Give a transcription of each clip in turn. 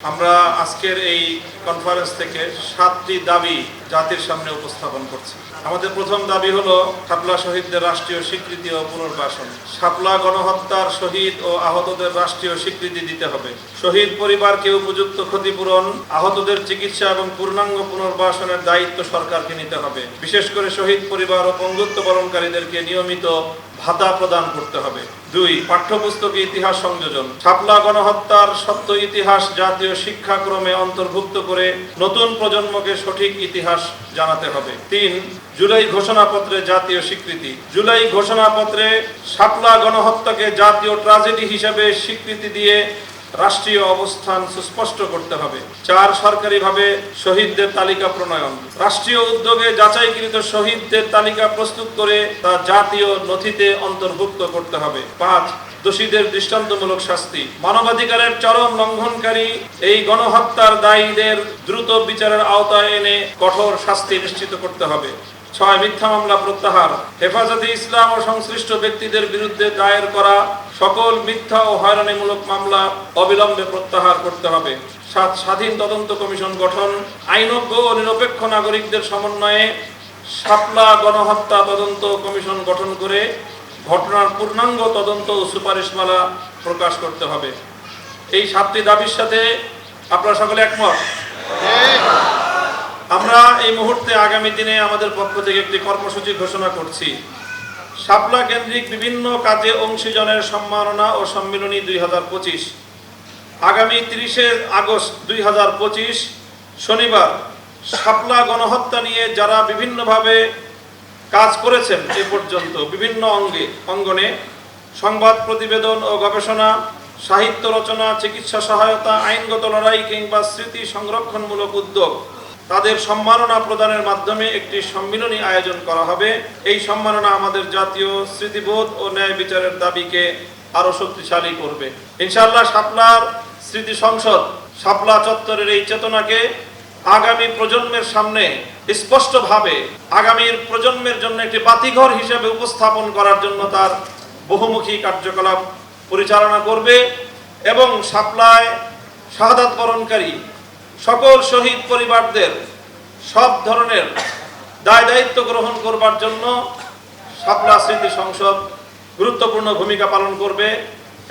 আমরা আজকের এই কনফারেন্স থেকে সাতটি দাবি জাতির সামনে উপস্থাপন করছি। আমাদের প্রথম দাবি হলো শাপলা শহীদদের রাষ্ট্রীয় স্বীকৃতি ও পুনর্বাসন। শাপলা গণহত্যার শহীদ ও আহতদের রাষ্ট্রীয় স্বীকৃতি দিতে হবে। শহীদ পরিবারকে উপযুক্ত ক্ষতিপূরণ, আহতদের চিকিৎসা এবং পূর্ণাঙ্গ পুনর্বাসনের দায়িত্ব সরকারকে নিতে হবে। বিশেষ করে শহীদ পরিবার ও পঙ্গুত্ব বরণকারীদেরকে নিয়মিত ভাতা প্রদান করতে হবে। দুই, পাঠ্যপুস্তকে ইতিহাস সংযোজন। ছাপলা গণহত্যার সত্য ইতিহাস জাতীয় শিক্ষাক্রমে অন্তর্ভুক্ত করে নতুন প্রজন্মকে সঠিক ইতিহাস জানাতে হবে। তিন, জুলাই ঘোষণাপত্রে জাতীয় স্বীকৃতি। জুলাই ঘোষণাপত্রে শাপলা গণহত্যাকে জাতীয় ট্রাজেডি হিসেবে স্বীকৃতি দিয়ে রাষ্ট্রীয় অবস্থান সুস্পষ্ট করতে হবে। চার সরকারিভাবে শহীদদের তালিকা প্রণয়ন। রাষ্ট্রীয় উদ্যোগে যাচাইকৃত শহীদদের তালিকা প্রস্তুত করে তা জাতীয় নথিতে অন্তর্ভুক্ত করতে হবে। পাঁচ, দোষীদের দৃষ্টান্তমূলক শাস্তি। মানবাধিকারের চরম লঙ্ঘনকারী এই গণহত্যার দায়ীদের দ্রুত বিচারের আওতায় এনে কঠোর শাস্তি নিশ্চিত করতে হবে। ছয় মিথ্যা মামলা প্রত্যাহার। হেফাজতে ইসলাম ও সংশ্লিষ্ট ব্যক্তিদের বিরুদ্ধে দায়ের করা সকল মিথ্যা ও হয়রানিমূলক মামলা অবিলম্বে প্রত্যাহার করতে হবে। সাত স্বাধীন তদন্ত কমিশন গঠন, আইনজ্ঞ ও নিরপেক্ষ নাগরিকদের সমন্বয়ে শাপলা গণহত্যা তদন্ত কমিশন গঠন করে ঘটনার পূর্ণাঙ্গ তদন্ত ও সুপারিশমালা প্রকাশ করতে হবে। এই সাতটি দাবির সাথে আপনারা সকলে একমত? আমরা এই মুহূর্তে আগামী দিনে আমাদের পক্ষ থেকে একটি কর্মসূচি ঘোষণা করছি। শাপলা কেন্দ্রিক বিভিন্ন কাজে অংশীজনের সম্মাননা ও সম্মিলনী দুই হাজার পঁচিশ। আগামী তিরিশে আগস্ট দুই হাজার পঁচিশ, শনিবার শাপলা গণহত্যা নিয়ে যারা বিভিন্নভাবে কাজ করেছেন এ পর্যন্ত, বিভিন্ন অঙ্গে, অঙ্গনে সংবাদ প্রতিবেদন ও গবেষণা, সাহিত্য রচনা, চিকিৎসা সহায়তা, আইনগত লড়াই কিংবা স্মৃতি সংরক্ষণমূলক উদ্যোগ তাদের সম্মাননা প্রদানের মাধ্যমে একটি সম্মিলনী আয়োজন করা হবে। এই সম্মাননা আমাদের জাতীয় স্মৃতিবোধ ও ন্যায় বিচারের দাবিকে আরও শক্তিশালী করবে। ইনশাআল্লাহ শাপলার স্মৃতি সংসদ, শাপলা চত্বরের এই চেতনাকে আগামী প্রজন্মের সামনে স্পষ্টভাবে, আগামীর প্রজন্মের জন্য একটি বাতিঘর হিসেবে উপস্থাপন করার জন্য তার বহুমুখী কার্যকলাপ পরিচালনা করবে এবং শাপলায় শাহাদাত বরণকারী সকল শহীদ পরিবারদের সব ধরনের দায় দায়িত্ব গ্রহণ করবার জন্য শাপলা স্মৃতি সংসদ গুরুত্বপূর্ণ ভূমিকা পালন করবে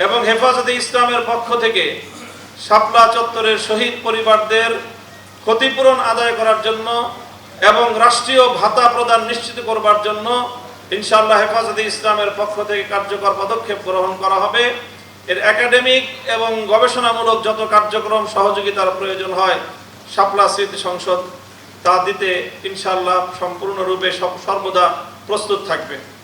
এবং হেফাজতে ইসলামের পক্ষ থেকে শাপলা চত্বরের শহীদ পরিবারদের ক্ষতিপূরণ আদায় করার জন্য এবং রাষ্ট্রীয় ভাতা প্রদান নিশ্চিত করবার জন্য ইনশাআল্লাহ হেফাজতে ইসলামের পক্ষ থেকে কার্যকর পদক্ষেপ গ্রহণ করা হবে। এর একাডেমিক এবং গবেষণামূলক যত কার্যক্রম সহযোগিতার প্রয়োজন হয়, শাপলা স্মৃতি সংসদ, তা দিতে ইনশাল্লাহ সম্পূর্ণরূপে সর্বদা প্রস্তুত থাকবে।